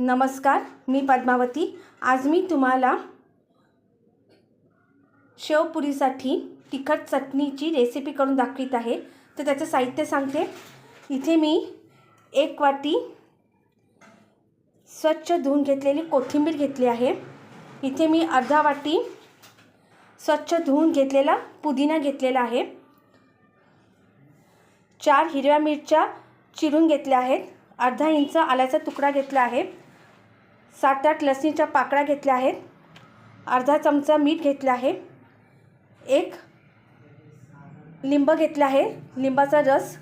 नमस्कार मी पद्मावती. आज मी तुम्हाला शेवपुरीसाठी तिखट चटणीची रेसिपी करून दाखवित आहे. तर त्याचं साहित्य सांगते. इथे मी एक वाटी स्वच्छ धुवून घेतलेली कोथिंबीर घेतली आहे. इथे मी अर्धा वाटी स्वच्छ धुवून घेतलेला पुदिना घेतलेला आहे. चार हिरव्या मिरच्या चिरून घेतल्या आहेत. अर्धा इंच आल्याचा तुकडा घेतला आहे. सात आठ लसणीच्या पाकळ्या घेतल्या आहेत. अर्धा चमचा मीठ घेतला आहे. एक लिंब घेतला आहे. लिंबाचा रस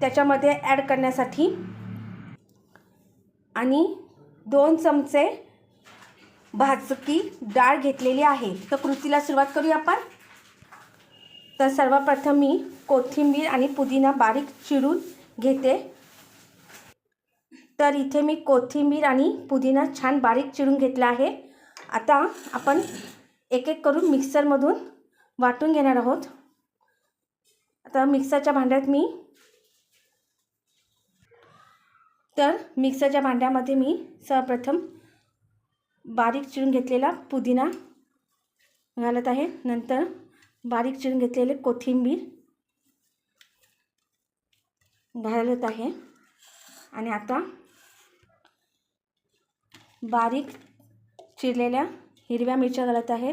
त्याच्यामध्ये ॲड करण्यासाठी. आणि दोन चमचे भाजकी डाळ घेतलेली आहे. तर कृतीला सुरुवात करूया आपण. तर सर्वप्रथम मी कोथिंबीर आणि पुदिना बारीक चिरून घेते. तर इथे मी कोथिंबीर आणि पुदिना छान बारीक चिरून घेतला आहे. आता आपण एक एक करून मिक्सरमधून वाटून घेणार आहोत. आता मिक्सरच्या भांड्यात मी तर मिक्सरच्या भांड्यामध्ये मी सर्वप्रथम बारीक चिरून घेतलेला पुदिना घालत आहे. नंतर बारीक चिरून घेतलेले कोथिंबीर घालत आहे. आणि आता बारीक चिरलेल्या हिरव्या मिरच्या घालत आहे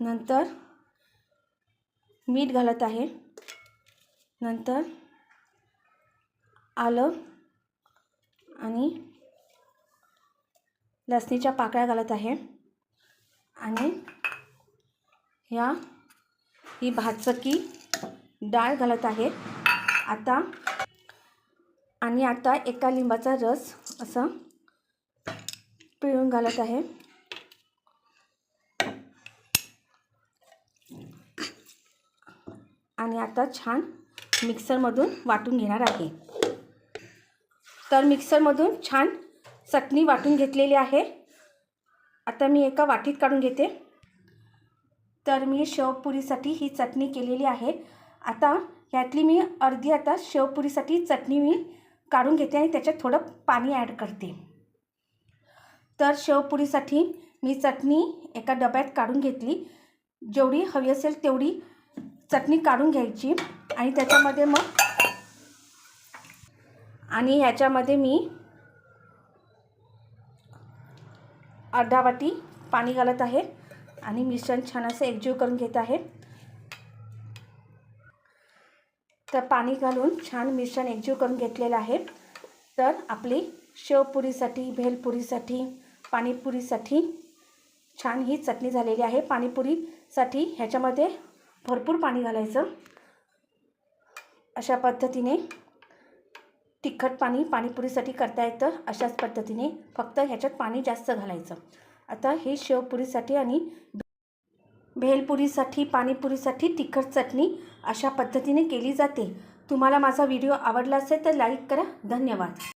नंतर मीठ घालत आहे. नंतर आलं आणि लसणीच्या पाकळ्या घालत आहे. आणि ह्या ही भाजकी डाळ घालत आहे. आता आणि आता एका लिंबाचा रस असा पिळून घालत आहे. आणि आता छान मिक्सरमधून वाटून घेणार आहे. तर मिक्सरमधून छान चटणी वाटून घेतलेली आहे. आता मी एका वाटीत काढून घेते. तर मी शेवपुरीसाठी ही चटणी केलेली आहे. आता ह्यातली मी अर्धी आता शेवपुरीसाठी चटणी मी काढून घेते आणि त्याच्यात थोडं पाणी ॲड करते. तर शेवपुरीसाठी मी चटणी एका डब्यात काढून घेतली. जेवढी हवी असेल तेवढी चटणी काढून घ्यायची आणि त्याच्यामध्ये मग आणि ह्याच्यामध्ये मी अर्धा वाटी पाणी घालत आहे आणि मिश्रण छान असं एकजीव करून घेत आहे. तर पाणी घालून छान मिश्रण एकजीव करून घेतलेलं आहे. तर आपली शेवपुरीसाठी भेलपुरीसाठी पाणीपुरीसाठी छान ही चटणी झालेली आहे. पाणीपुरीसाठी ह्याच्यामध्ये भरपूर पाणी घालायचं. अशा पद्धतीने तिखट पाणी पाणीपुरीसाठी करता येतं. अशाच पद्धतीने फक्त ह्याच्यात पाणी जास्त घालायचं. आता हे शेवपुरीसाठी आणि भेलपुरीसाठी पाणीपुरीसाठी तिखट चटणी अशा पद्धतीने केली जाते. तुम्हाला माझा व्हिडिओ आवडला असेल तर लाईक करा. धन्यवाद.